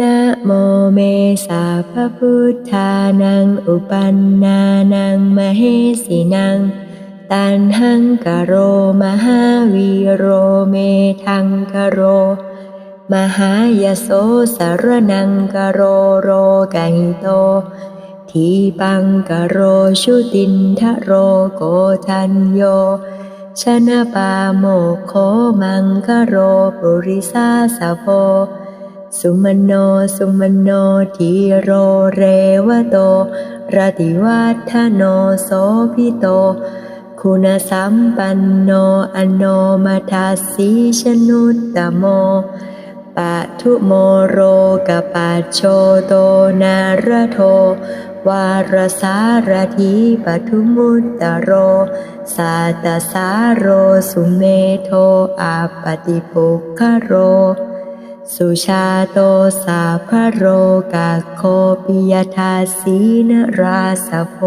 นะโมเมสาพระพุทธานัง อุปันนานังมเหสีนัง ตันหังกะโรมหาวีโรเมทังกะโร มหายโสสารนังกะโรโรกะหิโต ทีปังกะโรชุตินทะโรโกทันโยชนะปาโมโคมังกะโรปุริสาสะโพ สุมโน สุมโนทีโรเรวโตรติวัฒโนโสพิโต คุณสัมปันโนอโนมัทัสสีชนุตตโมปะทุโมโรกปัจโชโตนาระโท วารสารถีปทุมุตตโร สาตสาโรสุเมโทอาปติปุคคโร สุชาโตสาพะโรกาโคปิยทาสีนราสโพ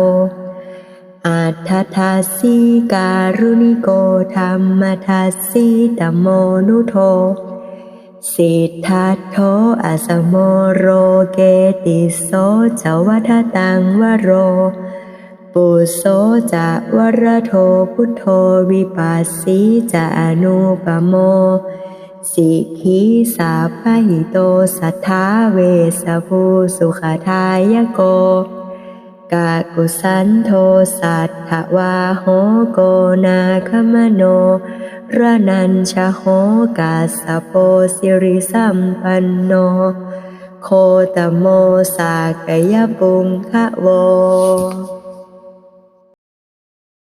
อัฏฐทัสสีการุณิโกธรรมทัสสีตมโมนุโทสิทธัตโทอสโมโรเกติโสจวัฏตังวโร ปุโสจะวรโทพุทโธวิปัสสีจะอนุปโม สิกขีสาพหิโตสัทธาเวสภูสุขทายโก กากุสันโทสัทธวาโหโกนาคมโนระนันชะโหกาสโปสิริสัมปันโน โคตโมสากยปุงคะโว